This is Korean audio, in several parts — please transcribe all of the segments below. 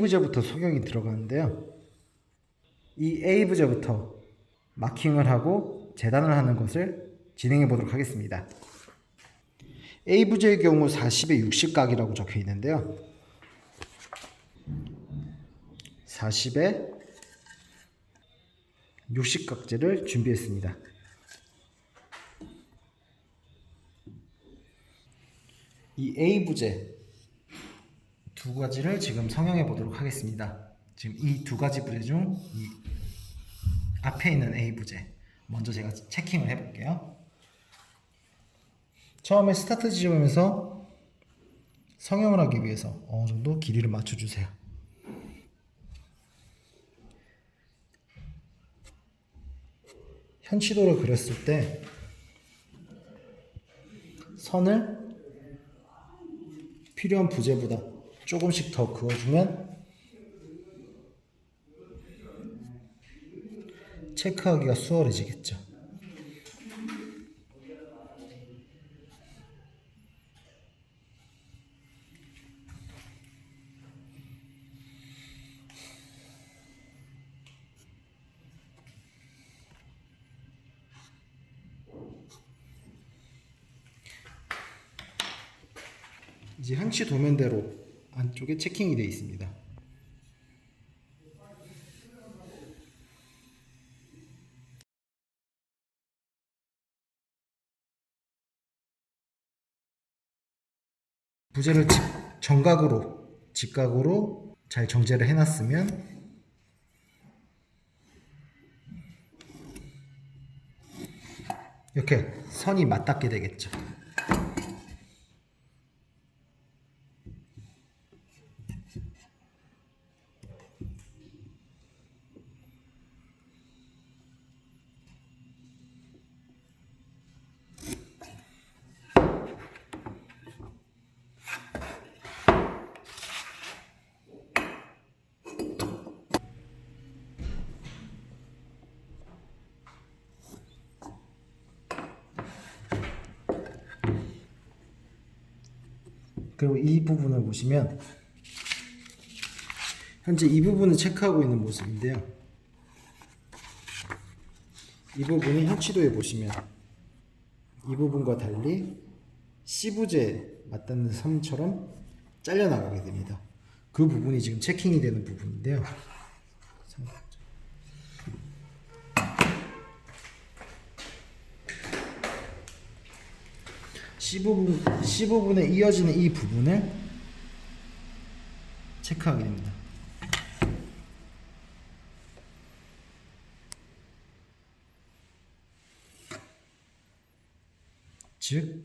부제부터 소경이 들어가는데요. 이 A 부제부터 마킹을 하고 재단을 하는 것을 진행해 보도록 하겠습니다. A 부제의 경우 40에 60각이라고 적혀 있는데요. 40에 60각재를 준비했습니다. 이 A 부제 두 가지를 지금 성형해 보도록 하겠습니다. 지금 이 두 가지 부제 중이 앞에 있는 A 부제 먼저 제가 체킹을 해 볼게요. 처음에 스타트 지점에서 성형을 하기 위해서 어느 정도 길이를 맞춰 주세요. 현시도를 그렸을 때 선을 필요한 부재보다 조금씩 더 그어주면 체크하기가 수월해지겠죠. 이제 항시 도면대로 안쪽에 체킹이 되어 있습니다. 부재를 직- 정각으로 직각으로 잘 정제를 해놨으면 이렇게 선이 맞닿게 되겠죠. 그리고 이 부분을 보시면 현재 이 부분을 체크하고 있는 모습인데요. 이 부분이 현치도에 보시면 이 부분과 달리 C부재 맞닿는 섬처럼 잘려나가게 됩니다. 그 부분이 지금 체킹이 되는 부분인데요. C 부분 C 부분에 이어지는 이 부분을 체크하게 됩니다. 즉,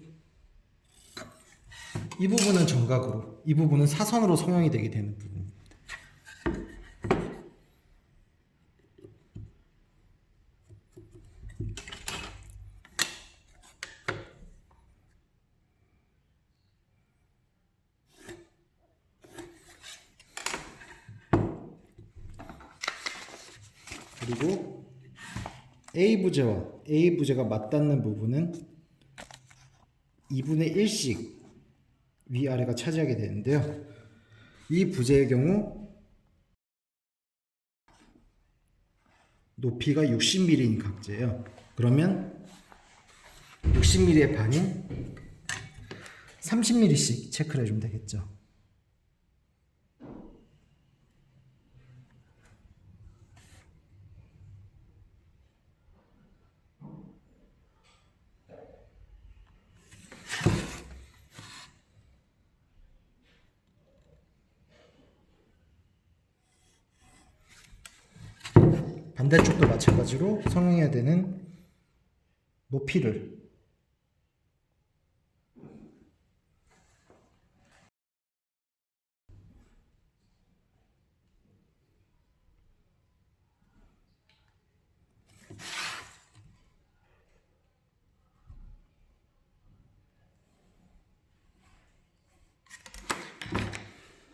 이 부분은 정각으로, 이 부분은 사선으로 성형이 되게 되는 부분 그리고 A 부재와 A 부재가 맞닿는 부분은 2분의 1씩 위아래가 차지하게 되는데요. 이 부재의 경우 높이가 60mm인 각재예요. 그러면 60mm의 반인 30mm씩 체크를 해주면 되겠죠. 반대쪽도 마찬가지로 성형해야 되는 높이를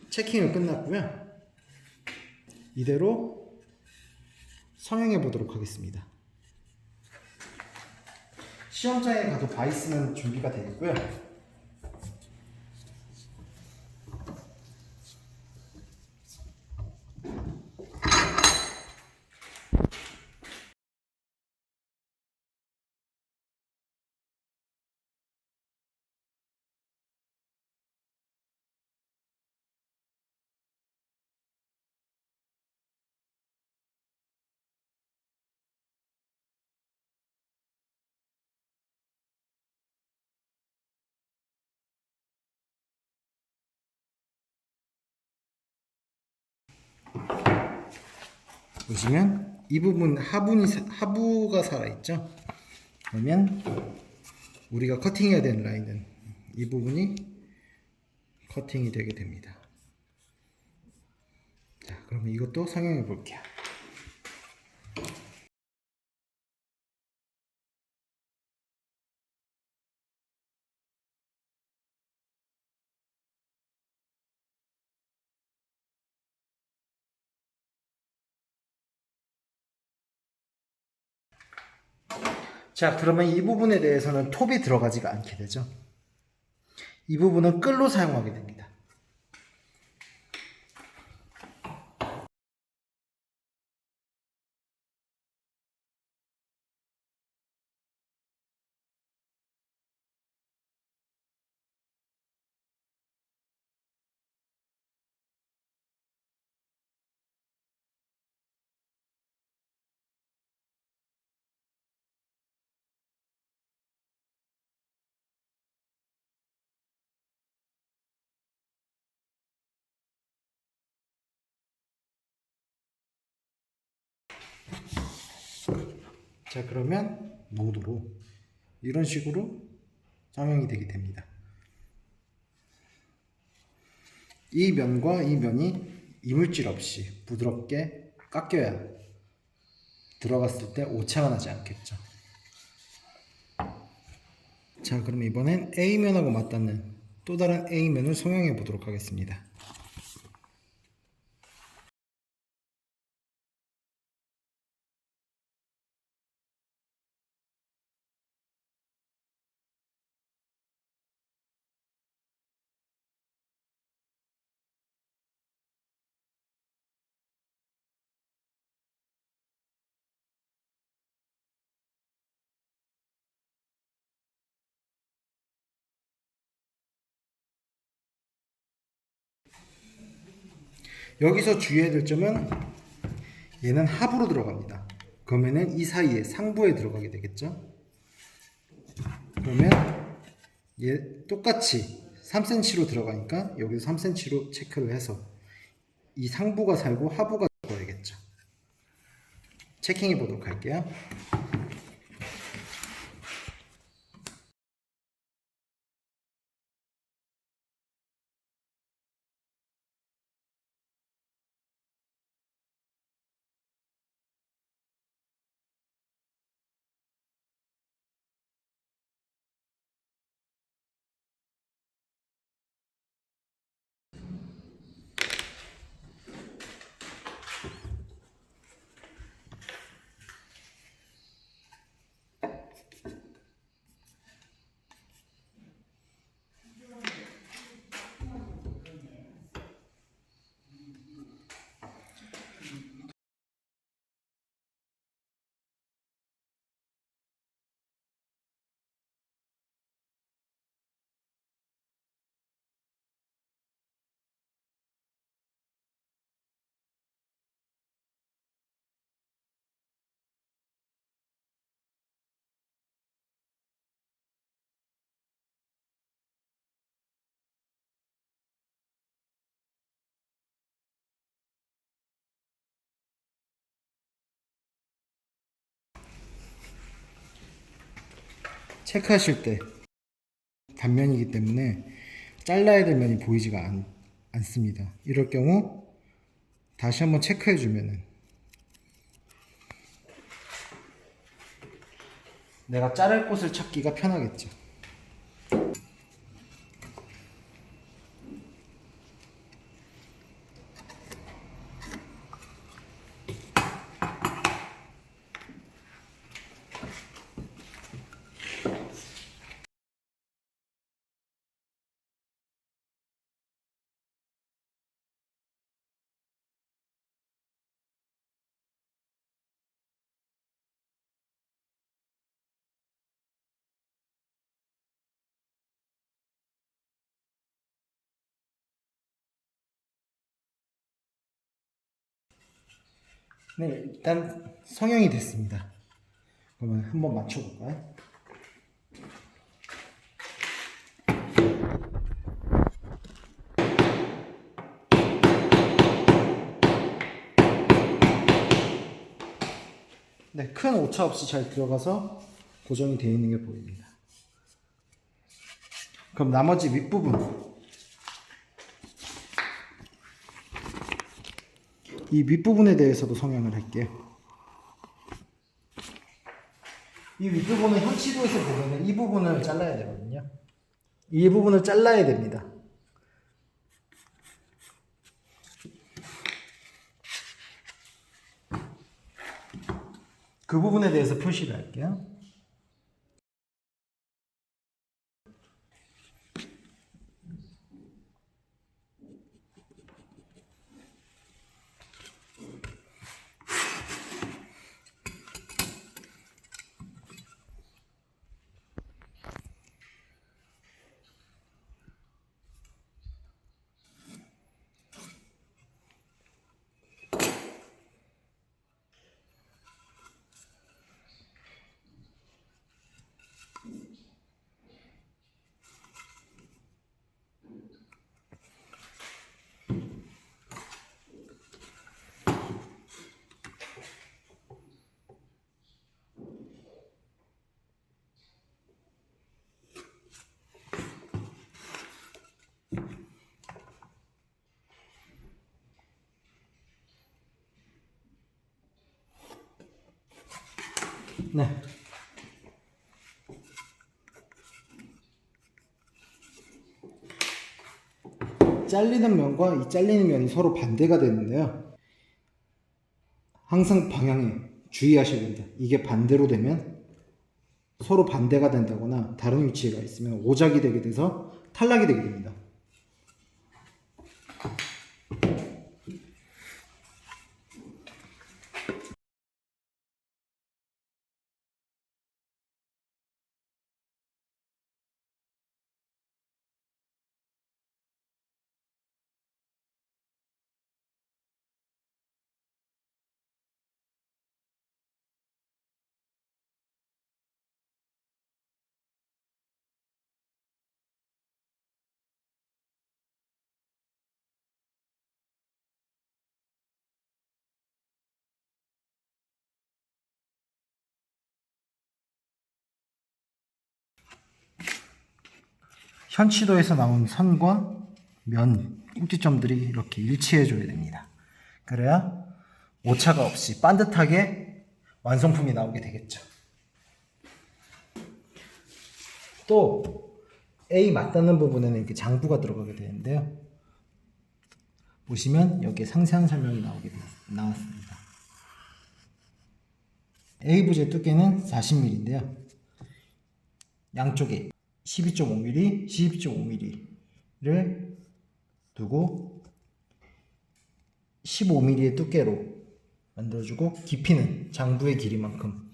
체킹은 끝났고요. 이대로 성형해 보도록 하겠습니다. 시험장에 가도 바이스는 준비가 되어 있고요. 보시면 이 부분 하분이 사- 하부가 살아 있죠. 그러면 우리가 커팅해야 되는 라인은 이 부분이 커팅이 되게 됩니다. 자, 그러면 이것도 성형해 볼게요. 자, 그러면 이 부분에 대해서는 톱이 들어가지가 않게 되죠. 이 부분은 끌로 사용하게 됩니다. 자, 그러면 모두로 이런 식으로 성형이 되게 됩니다. 이 면과 이 면이 이물질 없이 부드럽게 깎여야 들어갔을 때 오차가 나지 않겠죠. 자, 그럼 이번엔 A면하고 맞닿는 또 다른 A면을 성형해 보도록 하겠습니다. 여기서 주의해야 될 점은 얘는 합으로 들어갑니다. 그러면은 이 사이에 상부에 들어가게 되겠죠. 그러면 얘 똑같이 3cm로 들어가니까 여기서 3cm로 체크를 해서 이 상부가 살고 하부가 들어야겠죠. 체킹해 보도록 할게요. 체크하실 때 단면이기 때문에 잘라야 될 면이 보이지가 않, 않습니다. 이럴 경우 다시 한번 체크해 주면은 내가 자를 곳을 찾기가 편하겠죠. 네, 일단 성형이 됐습니다. 그러면 한번 맞춰볼까요? 네, 큰 오차 없이 잘 들어가서 고정이 되어 있는 게 보입니다. 그럼 나머지 윗부분. 이 윗부분에 대해서도 성형을 할게요. 이 윗부분은 현치도에서 보면은 이 부분을 잘라야 되거든요. 이 부분을 잘라야 됩니다. 그 부분에 대해서 표시를 할게요. 네. 잘리는 면과 이 잘리는 면이 서로 반대가 되는데요. 항상 방향에 주의하셔야 됩니다. 이게 반대로 되면 서로 반대가 된다거나 다른 위치가 있으면 오작이 되게 돼서 탈락이 되게 됩니다. 현치도에서 나온 선과 면 꼭지점들이 이렇게 일치해 줘야 됩니다. 그래야 오차가 없이 반듯하게 완성품이 나오게 되겠죠. 또 A 맞닿는 부분에는 이렇게 장부가 들어가게 되는데요. 보시면 여기에 상세한 설명이 나오게 되, 나왔습니다. A 부재 두께는 40mm인데요. 양쪽에 12.5mm, 12.5mm를 두고 15mm의 두께로 만들어주고 깊이는 장부의 길이만큼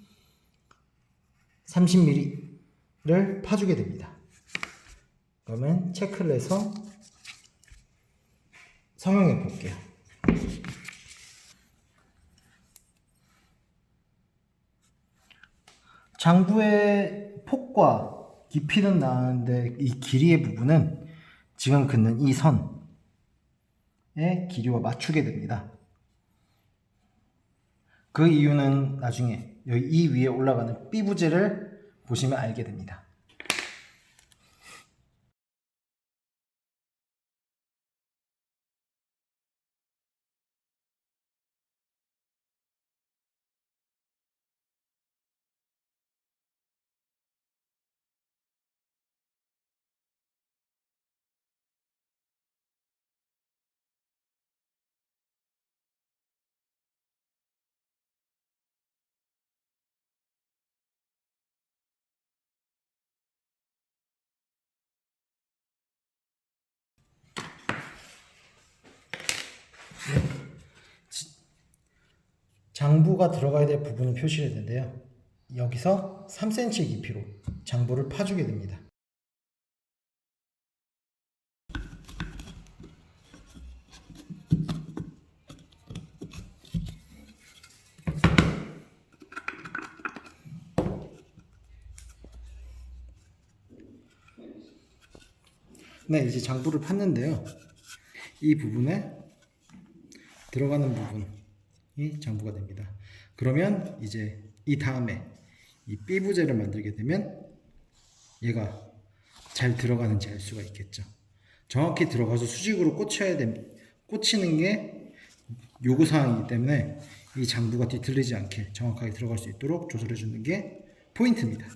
30mm를 파주게 됩니다. 그러면 체크를 해서 성형해 볼게요. 장부의 폭과 깊이는 나는데 이 길이의 부분은 지금 긋는 이 선의 길이와 맞추게 됩니다. 그 이유는 나중에 여기 이 위에 올라가는 B 부재를 보시면 알게 됩니다. 장부가 들어가야 될 부분을 표시를 했는데요. 여기서 3cm 깊이로 장부를 파주게 됩니다. 네, 이제 장부를 팠는데요. 이 부분에 들어가는 부분 이 장부가 됩니다. 그러면 이제 이 다음에 이 B 부재를 만들게 되면 얘가 잘 들어가는지 알 수가 있겠죠. 정확히 들어가서 수직으로 꽂혀야 됨, 꽂히는 게 요구 사항이기 때문에 이 장부가 뒤틀리지 않게 정확하게 들어갈 수 있도록 조절해 주는 게 포인트입니다.